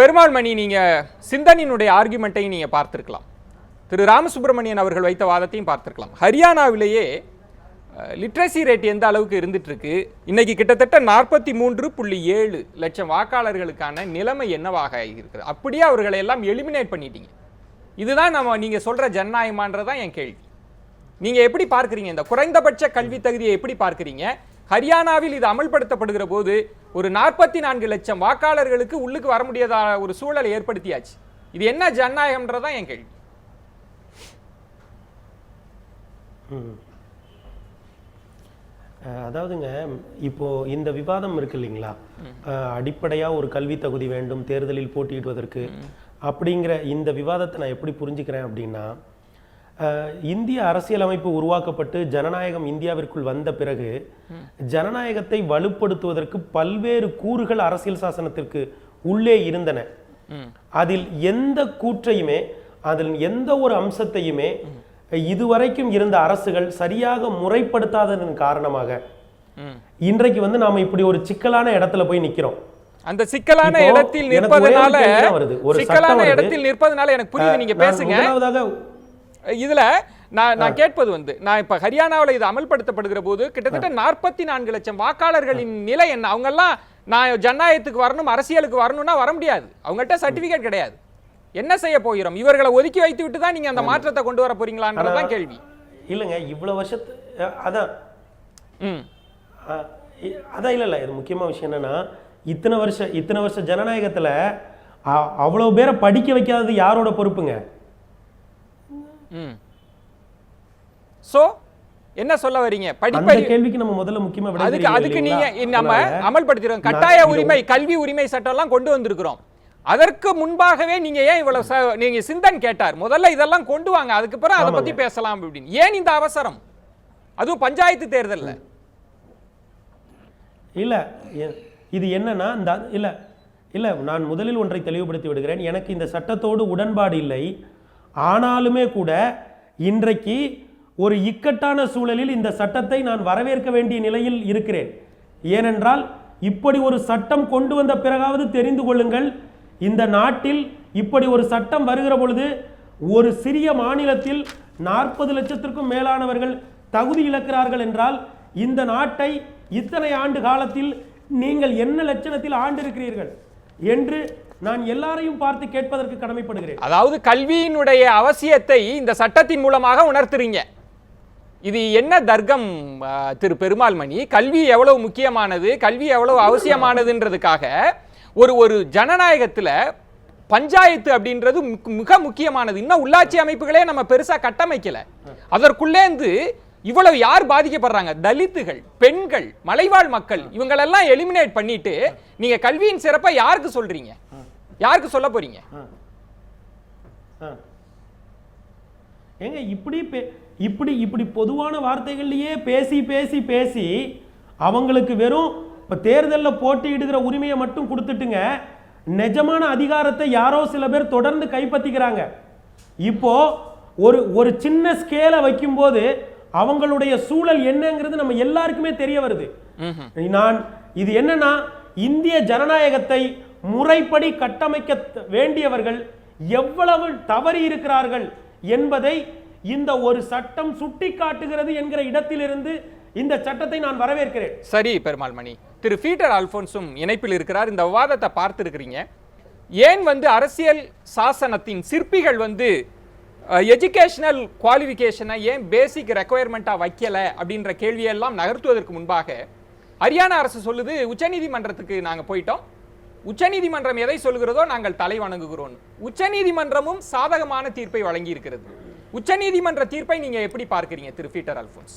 பெருமாள் மணி சிந்தனினுடைய ஆர்குமெண்ட்டையும் நீங்கள் பார்த்துருக்கலாம். திரு ராமசுப்பிரமணியன் அவர்கள் வைத்த வாதத்தையும் பார்த்துருக்கலாம். ஹரியானாவிலேயே லிட்ரஸி ரேட் எந்த அளவுக்கு இருந்துட்டு இன்றைக்கி கிட்டத்தட்ட நாற்பத்தி மூன்று புள்ளி ஏழு லட்சம் வாக்காளர்களுக்கான நிலைமை என்னவாக இருக்குது அப்படியே அவர்களை எல்லாம் எலிமினேட் பண்ணிட்டீங்க. இதுதான் நம்ம நீங்க சொல்ற ஜனநாயகமான்றதான் என் கேள்வி. நீங்கள் எப்படி பார்க்குறீங்க? இந்த குறைந்தபட்ச கல்வி தகுதியை எப்படி பார்க்குறீங்க? ஹரியானாவில் இது அமல்படுத்தப்படுகிற போது ஒரு நாற்பத்தி நான்கு லட்சம் வாக்காளர்களுக்கு உள்ளுக்கு வர முடியாத ஒரு சூழலை ஏற்படுத்தியாச்சு. இது என்ன ஜனநாயகம்ன்றதான் என் கேள்வி. அதாவதுங்க இப்போ இந்த விவாதம் இருக்கு இல்லைங்களா? அஹ், அடிப்படையா ஒரு கல்வி தகுதி வேண்டும் தேர்தலில் போட்டியிடுவதற்கு அப்படிங்கிற இந்த விவாதத்தை நான் எப்படி புரிஞ்சுக்கிறேன் அப்படின்னா இந்திய அரசியலமைப்பு உருவாக்கப்பட்டு ஜனநாயகம் இந்தியாவிற்குள் வந்த பிறகு ஜனநாயகத்தை வலுப்படுத்துவதற்கு பல்வேறு கூறுகள் அரசியல் சாசனத்திற்கு உள்ளே இருந்தன. அதில் எந்த கூற்றையுமே அதில் எந்த ஒரு அம்சத்தையுமே இதுவரைக்கும் இருந்த அரசுகள் சரியாக முறைப்படுத்தாததன் காரணமாக. இன்றைக்கு வந்து நாம இப்படி ஒரு சிக்கலான இடத்துல போய் நிக்கிறோம் அந்த சிக்கலான இடத்தில் நிற்பதனால வருது. ஒரு சிக்கலான. இடத்தில் நிற்பதனால எனக்கு புரியுது நீங்க பேசுங்க இதுல நான் நான் கேட்பது வந்து நான் இப்ப ஹரியானாவுல இது அமல்படுத்தப்படுகிற போது கிட்டத்தட்ட நாற்பத்தி நான்கு லட்சம் வாக்காளர்களின் நிலை என்ன? அவங்க எல்லாம் நான் ஜனநாயகத்துக்கு வரணும் அரசியலுக்கு வரணும்னா வர முடியாது. அவங்கள்ட்ட சர்டிபிகேட் கிடையாது. என்ன செய்ய போகிறோம்? இவர்களை ஒதுக்கி வைத்து விட்டு தான் நீங்க அந்த மாற்றத்தை கொண்டு வர போறீங்களான்றதுதான் கேள்வி. இல்லைங்க இவ்வளவு வருஷத்து அதான். ம். அதான் இல்ல இல்ல இது முக்கியமான விஷயம் என்னன்னா இத்தனை வருஷம் இத்தனை வருஷம் ஜனநாயகத்துல அ- அவ்வளவு பேரை படிக்க வைக்காதது யாரோட பொறுப்புங்க? சோ என்ன சொல்ல வரீங்க? படிப்பறி கேள்விக்கு நம்ம முதல்ல முக்கியமா விடை அதுக்கு அதுக்கு நீங்க? நம்ம நான் கட்டாய உரிமை கல்வி உரிமை சட்டம் எல்லாம் கொண்டு வந்திருக்கிறோம். அதற்கு முன்பாகவே நீங்க ஏன் இவ்வளவு நீங்க சிந்தன் கேட்டார். முதல்ல இதெல்லாம் கொண்டு வாங்க. அதுக்கு பிறகு அதை பத்தி பேசலாம் அப்படின்னு. ஏன் இந்த அவசரம்? அதுவும் பஞ்சாயத்து தேர்தல்ல. இல்ல இது என்னன்னா இந்த இல்ல இல்ல நான் முதலில் ஒன்றை தெளிவுபடுத்தி விடுகிறேன். எனக்கு இந்த சட்டத்தோடு உடன்பாடு இல்லை. ஆனாலுமே கூட இன்றைக்கு ஒரு இக்கட்டான சூழலில் இந்த சட்டத்தை நான் வரவேற்க வேண்டிய நிலையில் இருக்கிறேன். ஏனென்றால் இப்படி ஒரு சட்டம் கொண்டு வந்த பிறகாவது தெரிந்து கொள்ளுங்கள். இந்த நாட்டில் இப்படி ஒரு சட்டம் வருகிற பொழுது ஒரு சிறிய மாநிலத்தில் நாற்பது லட்சத்திற்கும் மேலானவர்கள் தகுதி இழக்கிறார்கள் என்றால் இந்த நாட்டை இத்தனை ஆண்டு காலத்தில் நீங்கள் என்ன லட்சணத்தில் ஆண்டிருக்கிறீர்கள்? என்று நான் எல்லாரையும் பார்த்து கேட்பதற்கு கடமைப்படுகிறேன். அதாவது கல்வியினுடைய அவசியத்தை இந்த சட்டத்தின் மூலமாக உணர்த்துறீங்க. இது என்ன தர்க்கம் திரு பெருமாள்மணி? கல்வி எவ்வளவு முக்கியமானது? கல்வி எவ்வளவு அவசியமானதுன்றதுக்காக ஒரு ஒரு ஜனநாயகத்துல பஞ்சாயத்து அப்படின்றது மிக- மிக முக்கியமானது. இன்னும் உள்ளாட்சி அமைப்புகளே நம்ம பெருசா கட்டமைக்கல. அதற்குள்ளேந்து இவ்வளவு யார் பாதிக்கப்படுறாங்க? தலித்துகள் பெண்கள் மலைவாழ் மக்கள் இவங்களெல்லாம் எலிமினேட் பண்ணிட்டு நீங்க கல்வியின் சிறப்பை யாருக்கு சொல்றீங்க? யாருக்கு சொல்ல போறீங்க. ஏங்க இப்படி இப்படி இப்படி பொதுவான வார்த்தைகள்லயே பேசி பேசி பேசி அவங்களுக்கு வெறும் இப்ப தேர்தலில் போட்டியிடுகிற உரிமையை மட்டும் கொடுத்துட்டுங்க நிஜமான அதிகாரத்தை யாரோ சில பேர் தொடர்ந்து கைப்பற்றிக்கிறாங்க. இப்போ ஒரு ஒரு சின்ன ஸ்கேலை வைக்கும்போது அவங்களுடைய சூழல் என்னங்கிறது நம்ம எல்லாருக்குமே தெரிய வருது. நான் இது என்னன்னா இந்திய ஜனநாயகத்தை முறைப்படி கட்டமைக்க வேண்டியவர்கள் எவ்வளவு தவறி இருக்கிறார்கள் என்பதை இந்த ஒரு சட்டம் சுட்டிக்காட்டுகிறது என்கிற இடத்திலிருந்து இந்த சட்டத்தை நான் வரவேற்கிறேன். சரி பெருமாள் மணி திரு பீட்டர் அல்போன்ஸும் இணைப்பில் இருக்கிறார். இந்த விவாதத்தை பார்த்துருக்கிறீங்க. ஏன் வந்து அரசியல் சாசனத்தின் சிற்பிகள் வந்து எஜுகேஷனல் குவாலிஃபிகேஷனை ஏன் பேசிக் ரெக்குயர்மெண்ட்டாக வைக்கல அப்படின்ற கேள்வியெல்லாம் நகர்த்துவதற்கு முன்பாக ஹரியானா அரசு சொல்லுது உச்சநீதிமன்றத்துக்கு நாங்கள் போயிட்டோம். உச்சநீதிமன்றம் எதை சொல்கிறதோ நாங்கள் தலை வணங்குகிறோம். உச்சநீதிமன்றமும் சாதகமான தீர்ப்பை வழங்கி இருக்கிறது உச்சநீதிமன்ற தீர்ப்பை நீங்க எப்படி பார்க்கிறீங்க திரு பீட்டர் அல்போன்ஸ்?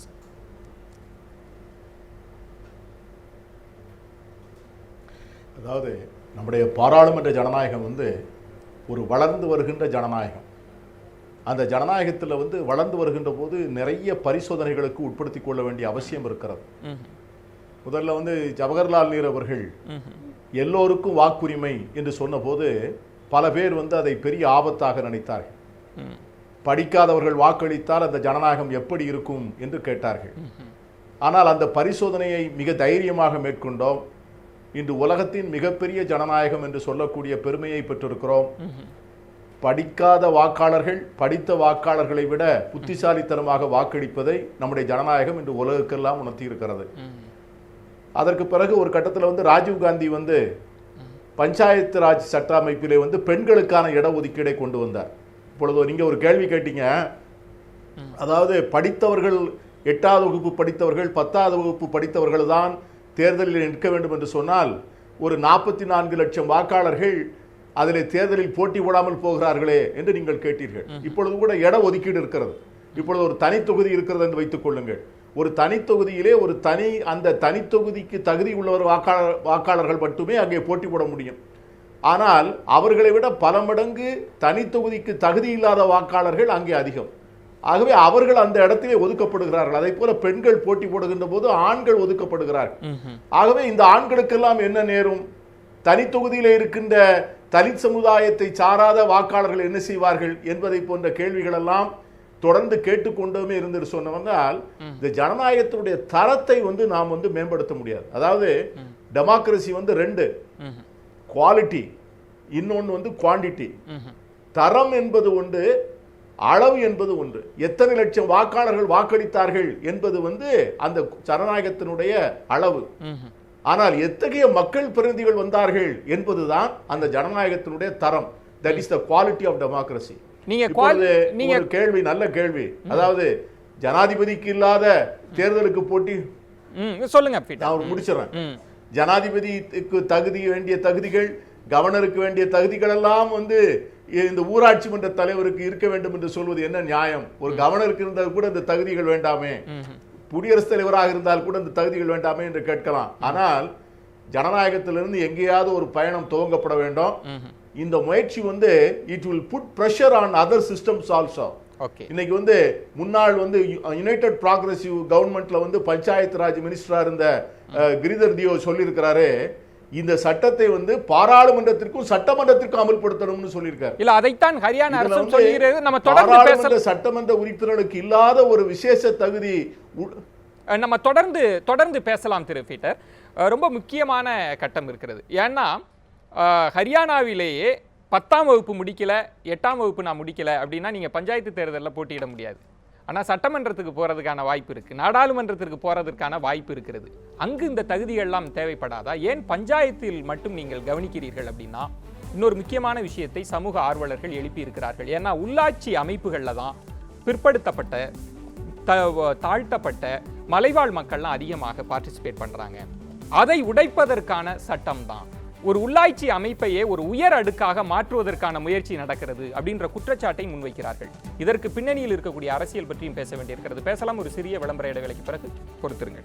அதாவது நம்முடைய பாராளுமன்ற ஜனநாயகம் வந்து ஒரு வளர்ந்து வருகின்ற ஜனநாயகம். அந்த ஜனநாயகத்தில் வந்து வளர்ந்து வருகின்ற போது நிறைய பரிசோதனைகளுக்கு உட்படுத்தி கொள்ள வேண்டிய அவசியம் இருக்கிறது. முதல்ல வந்து ஜவஹர்லால் நேரு அவர்கள் எல்லோருக்கும் வாக்குரிமை என்று சொன்னபோது பல பேர் வந்து அதை பெரிய ஆபத்தாக நினைத்தார்கள். படிக்காதவர்கள் வாக்களித்தால் அந்த ஜனநாயகம் எப்படி இருக்கும் என்று கேட்டார்கள். ஆனால் அந்த பரிசோதனையை மிக தைரியமாக மேற்கொண்டோம். இன்று உலகத்தின் மிகப்பெரிய ஜனநாயகம் என்று சொல்லக்கூடிய பெருமையை பெற்றிருக்கிறோம். படிக்காத வாக்காளர்கள் படித்த வாக்காளர்களை விட புத்திசாலித்தனமாக வாக்களிப்பதை நம்முடைய ஜனநாயகம் இன்று உலகுக்கெல்லாம் உணர்த்தி இருக்கிறது அதற்கு பிறகு ஒரு கட்டத்தில் வந்து ராஜீவ் காந்தி வந்து பஞ்சாயத்து ராஜ் சட்ட அமைப்பிலே வந்து பெண்களுக்கான இடஒதுக்கீடை கொண்டு வந்தார். இப்பொழுது நீங்க ஒரு கேள்வி கேட்டீங்க. அதாவது படித்தவர்கள் எட்டாவது வகுப்பு படித்தவர்கள் பத்தாவது வகுப்பு படித்தவர்கள் தான் தேர்தலில் நிற்க வேண்டும் என்று சொன்னால் ஒரு நாற்பத்தி நான்கு லட்சம் வாக்காளர்கள் அதிலே தேர்தலில் போட்டி போடாமல் போகிறார்களே என்று நீங்கள் கேட்டீர்கள். இப்பொழுது கூட இட ஒதுக்கீடு இருக்கிறது. இப்பொழுது ஒரு தனி தொகுதி இருக்கிறது என்று வைத்துக் கொள்ளுங்கள். ஒரு தனி தொகுதியிலே ஒரு தனி அந்த தனி தொகுதிக்கு தகுதி உள்ளவர் வாக்காளர் வாக்காளர்கள் மட்டுமே அங்கே போட்டி போட முடியும். ஆனால் அவர்களை விட பல மடங்கு தனி தொகுதிக்கு தகுதி இல்லாத வாக்காளர்கள் அங்கே அதிகம். ஆகவே அவர்கள் அந்த இடத்திலே ஒதுக்கப்படுகிறார்கள். அதே போல பெண்கள் போட்டி போடுகின்ற போது ஆண்கள் ஒதுக்கப்படுகிறார்கள். ஆகவே இந்த ஆண்களுக்கெல்லாம் என்ன நேரும்? தனி தொகுதியிலே இருக்கின்ற தலித் சமுதாயத்தை சாராத வாக்காளர்கள் என்ன செய்வார்கள் என்பதை போன்ற கேள்விகள் எல்லாம் தொடர்ந்து கேட்டுக்கொண்டுமே இருந்து சொன்ன வந்தால் இந்த ஜனநாயகத்தினுடைய தரத்தை வந்து நாம் வந்து மேம்படுத்த முடியாது. அதாவது டெமோக்ரஸி வந்து ரெண்டு. குவாலிட்டி இன்னொன்று வந்து குவாண்டிட்டி தரம் என்பது ஒன்று அளவு என்பது ஒன்று. எத்தனை லட்சம் வாக்காளர்கள் வாக்களித்தார்கள் என்பது வந்து அந்த ஜனநாயகத்தினுடைய அளவு. ஆனால் எத்தகைய மக்கள் பிரதிநிதிகள் வந்தார்கள் என்பதுதான் அந்த ஜனநாயகத்தினுடைய தரம். That is the quality of democracy நீங்க கேள்வி நல்ல கேள்வி. அதாவது ஜனாதிபதிக்கு இல்லாத தேர்தலுக்கு போட்டி? சொல்லுங்க நான் முடிச்சிடறேன். ஜனாதிபதிக்கு தகுதி வேண்டிய தகுதிகள் கவர்னருக்கு வேண்டிய தகுதிகள் எல்லாம் வந்து இந்த ஊராட்சி மன்ற தலைவருக்கு இருக்க வேண்டும் என்று சொல்வது என்ன நியாயம்? ஒரு கவர்னருக்கு இருந்தால் கூட இந்த தகுதிகள் வேண்டாமே? குடியரசுத் தலைவராக இருந்தால் கூட இந்த தகுதிகள் வேண்டாமே என்று கேட்கலாம். ஆனால் ஜனநாயகத்திலிருந்து எங்கேயாவது ஒரு பயணம் துவங்கப்பட வேண்டும். இந்த முயற்சி வந்து it will put pressure on other systems also okay இன்னைக்கு வந்து முன்னாள் வந்து யுனைடெட் ப்ராக்ரசிவ் கவர்மெண்ட்ல வந்து பஞ்சாயத்து ராஜ் மினிஸ்டரா இருந்த அஹ், கிரிதர் தியோ சொல்லியிருக்கிறாரு. இந்த சட்டத்தை வந்து பாராளுமன்றத்திற்கும் சட்டமன்றத்திற்கும் அமல்படுத்தணும்னு சொல்லியிருக்காரு. இல்ல அதைத்தான் ஹரியானா வந்து சொல்லுகிறது. நம்ம தொடர்ந்து சட்டமன்ற உறுப்பினர்களுக்கு இல்லாத ஒரு விசேஷ தகுதி நம்ம தொடர்ந்து தொடர்ந்து பேசலாம் திரு பீட்டர். ரொம்ப முக்கியமான கட்டம் இருக்கிறது. ஏன்னா ஹரியானாவிலேயே பத்தாம் வகுப்பு முடிக்கலை எட்டாம் வகுப்பு நான் முடிக்கலை அப்படின்னா நீங்கள் பஞ்சாயத்து தேர்தலில் போட்டியிட முடியாது. ஆனால் சட்டமன்றத்துக்கு போகிறதுக்கான வாய்ப்பு இருக்குது நாடாளுமன்றத்திற்கு போகிறதுக்கான வாய்ப்பு இருக்கிறது. அங்கு இந்த தகுதிகள்லாம் தேவைப்படாதா? ஏன் பஞ்சாயத்தில் மட்டும் நீங்கள் கவனிக்கிறீர்கள் அப்படின்னா இன்னொரு முக்கியமான விஷயத்தை சமூக ஆர்வலர்கள் எழுப்பியிருக்கிறார்கள். ஏன்னா உள்ளாட்சி அமைப்புகளில் தான் பிற்படுத்தப்பட்ட த- தாழ்த்தப்பட்ட மலைவாழ் மக்கள்லாம் அதிகமாக பார்ட்டிசிபேட் பண்ணுறாங்க அதை உடைப்பதற்கான சட்டம் தான். ஒரு உள்ளாட்சி அமைப்பையே ஒரு உயர் அடுக்காக மாற்றுவதற்கான முயற்சி நடக்கிறது அப்படின்ற குற்றச்சாட்டை முன்வைக்கிறார்கள். இதற்கு பின்னணியில் இருக்கக்கூடிய அரசியல் பற்றியும் பேச வேண்டியிருக்கிறது. பேசலாம். ஒரு சிறிய விளம்பர இடைவேளைக்கு பிறகு பொறுத்திருங்கள்.